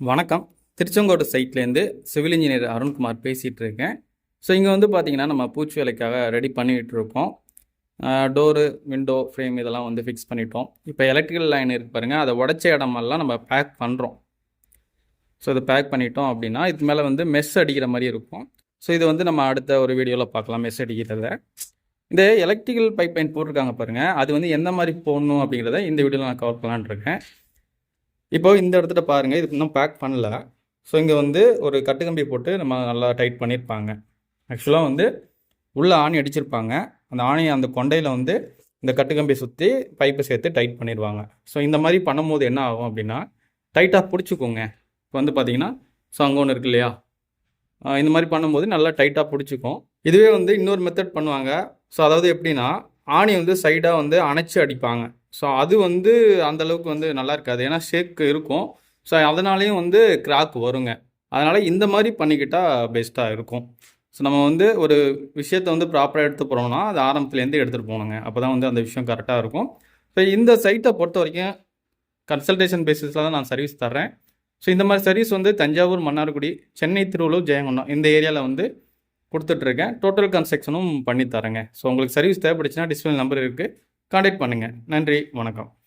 வணக்கம். திருச்செங்கோடு சைட்லேருந்து civil engineer Arunkumar பேசிகிட்டு இருக்கேன் ஸோ இங்கே வந்து பார்த்திங்கன்னா நம்ம பூச்சி வேலைக்காக ரெடி பண்ணிகிட்டு இருக்கோம் டோரு விண்டோ ஃப்ரேம் இதெல்லாம் வந்து ஃபிக்ஸ் பண்ணிட்டோம். இப்போ எலக்ட்ரிக்கல் லைன் இருக்கு பாருங்கள் அதை உடச்ச இடமெல்லாம் நம்ம பேக் பண்ணுறோம். ஸோ இதை பேக் பண்ணிட்டோம் அப்படின்னா இது மேலே வந்து மெஸ் அடிக்கிற மாதிரி இருக்கும். ஸோ இது வந்து நம்ம அடுத்த ஒரு வீடியோவில் பார்க்கலாம் மெஸ் அடிக்கிறத. இந்த எலக்ட்ரிக்கல் பைப் லைன் போட்டிருக்காங்க பாருங்கள் அது வந்து எந்த மாதிரி போடணும் அப்படிங்கிறத இந்த வீடியோவில் நான் கவர் பண்ணலான்னு இருக்கேன் இப்போ இந்த இடத்துல பாருங்கள் இது இன்னும் பேக் பண்ணல. ஸோ இங்கே வந்து ஒரு கட்டுக்கம்பி போட்டு நம்ம நல்லா டைட் பண்ணியிருப்பாங்க ஆக்சுவலாக வந்து உள்ளே ஆணி அடிச்சிருப்பாங்க. அந்த ஆணியை அந்த கொண்டையில் வந்து இந்த கட்டுக்கம்பியை சுற்றி பைப்பை சேர்த்து டைட் பண்ணிடுவாங்க ஸோ இந்த மாதிரி பண்ணும்போது என்ன ஆகும் அப்படின்னா டைட்டாக பிடிச்சிக்கோங்க. இப்போ வந்து பார்த்தீங்கன்னா ஸோ அங்கே ஒன்று இருக்கு இல்லையா? இந்த மாதிரி பண்ணும்போது நல்லா டைட்டாக பிடிச்சிக்கும். இதுவே வந்து இன்னொரு மெத்தட் பண்ணுவாங்க. ஸோ அதாவது எப்படின்னா ஆணி வந்து சைடாக வந்து அணைச்சி அடிப்பாங்க. ஸோ அது வந்து அந்தளவுக்கு வந்து நல்லா இருக்காது. ஏன்னா ஷேக் இருக்கும். ஸோ அதனாலேயும் வந்து கிராக் வருங்க. அதனால் இந்த மாதிரி பண்ணிக்கிட்டால் பெஸ்ட்டாக இருக்கும். ஸோ நம்ம வந்து ஒரு விஷயத்தை வந்து ப்ராப்பராக எடுத்து போகிறோம்னா அது ஆரம்பத்துலேருந்து எடுத்துகிட்டு போகணுங்க. அப்போ தான் வந்து அந்த விஷயம் கரெக்டாக இருக்கும். ஸோ இந்த சைட்டை பொறுத்த வரைக்கும் கன்சல்டேஷன் பேசிஸில் தான் நான் சர்வீஸ் தர்றேன். ஸோ இந்த மாதிரி சர்வீஸ் வந்து தஞ்சாவூர் மன்னார்குடி சென்னை திருவள்ளூர் ஜெயங்கொண்டம் இந்த ஏரியாவில் வந்து கொடுத்துட்ருக்கேன் டோட்டல் கன்ஸ்ட்ரக்ஷனும் பண்ணி தரேங்க ஸோ உங்களுக்கு சர்வீஸ் தேவைப்படுச்சுன்னா டிஸ்பிளே நம்பர் இருக்குது காண்டாக்ட் பண்ணுங்கள் நன்றி வணக்கம்.